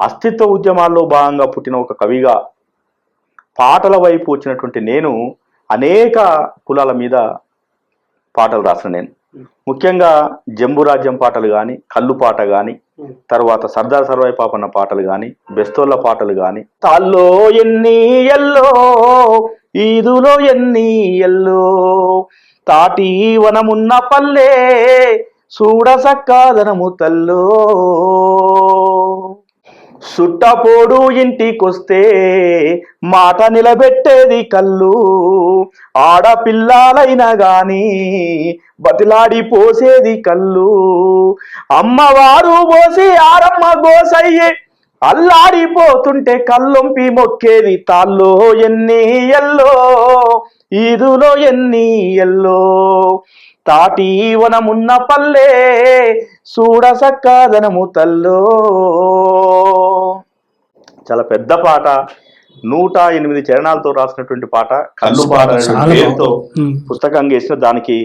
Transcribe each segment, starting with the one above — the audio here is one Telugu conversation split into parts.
అస్తిత్వ ఉద్యమాల్లో భాగంగా పుట్టిన ఒక కవిగా పాటల వైపు వచ్చినటువంటి నేను అనేక కులాల మీద పాటలు రాసిన నేను. ముఖ్యంగా జంబు రాజ్యం పాటలు కానీ కల్లు పాట కానీ తర్వాత సర్దార్ సర్వాయి పాపన్న పాటలు కానీ బెస్తోళ్ళ పాటలు కానీ తాల్లో ఎన్ని ఎల్లో ఈదులో ఎన్ని ఎల్లో తాటి వనమున్న పల్లె చూడ సక్కాదనము తల్లో. సుట్టపోడు ఇంటికొస్తే మాట నిలబెట్టేది కళ్ళు. ఆడపిల్లాలైనా గాని బతిలాడి పోసేది కళ్ళు. అమ్మవారు పోసి ఆరమ్మ గోసయ్యే అల్లాడిపోతుంటే కళ్ళొంపి మొక్కేది తాల్లో ఎన్ని ఎల్లో ఈదులో ఎన్ని ఎల్లో. తాటి వనమున్న పల్లె చూడసక్కదనము తల్లో. చాలా పెద్ద పాట నూట ఎనిమిది చరణాలతో రాసినటువంటి పాట కళ్ళు పాట అనే చాలా పేరుతో బాగుంది. ఉమ్. పుస్తకంగా వేసిన దానికి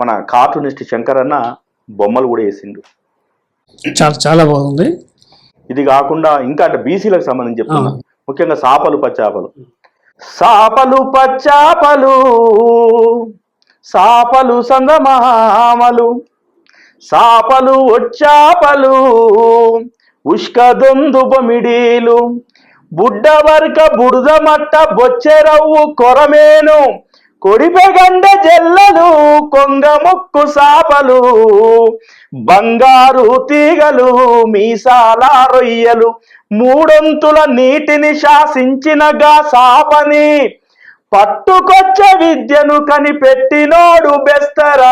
మన కార్టూనిస్ట్ శంకర్ అన్న బొమ్మలు కూడా వేసిండు చాలా చాలా బాగుంది ఇది కాకుండా ఇంకా అంటే బీసీలకు సంబంధించి చెప్తున్నా. ముఖ్యంగా సాపలు పచ్చాపలు సాపలు పచ్చాపలు సాపలు సంగమామలు సాపలు వచ్చాపలు ఉష్కదొందు బొమిడీలు బుడ్డ వర్క బురద మట్ట బొచ్చెరవ్వు కొరమేను. కొడిపెగండ జల్లలు కొంగ ముక్కు సాపలు. బంగారు తీగలు మీసాల రొయ్యలు. మూడొంతుల నీటిని శాసించినగా సాపని. పట్టుకొచ్చ విద్యను కనిపెట్టినోడు బెస్తర.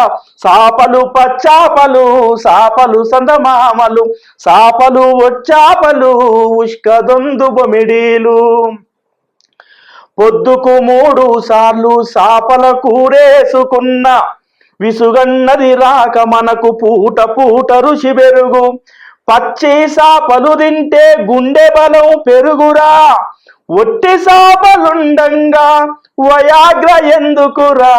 సాపలు పచ్చాపలు సాపలు సందమామలు సాపలు వచ్చాపలు ఉష్కదొందు బొమిడీలు. పొద్దుకు మూడు సార్లు సాపల కూరేసుకున్న విసుగన్నది రాక మనకు పూట పూట రుచి పెరుగు పచ్చి సాపలు తింటే గుండె బలం పెరుగురా. ఒట్టి సాపలుండం వయాగ్ర ఎందుకురా?